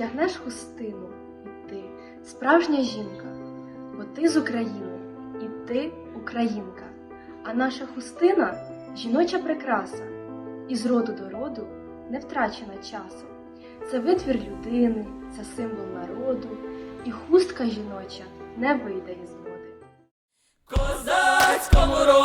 одягнеш хустину, і ти справжня жінка, бо ти з України, і ти українка. А наша хустина жіноча прикраса, і з роду до роду не втрачена часом. Це витвір людини, це символ народу, і хустка жіноча не вийде із моди. Козацькому роду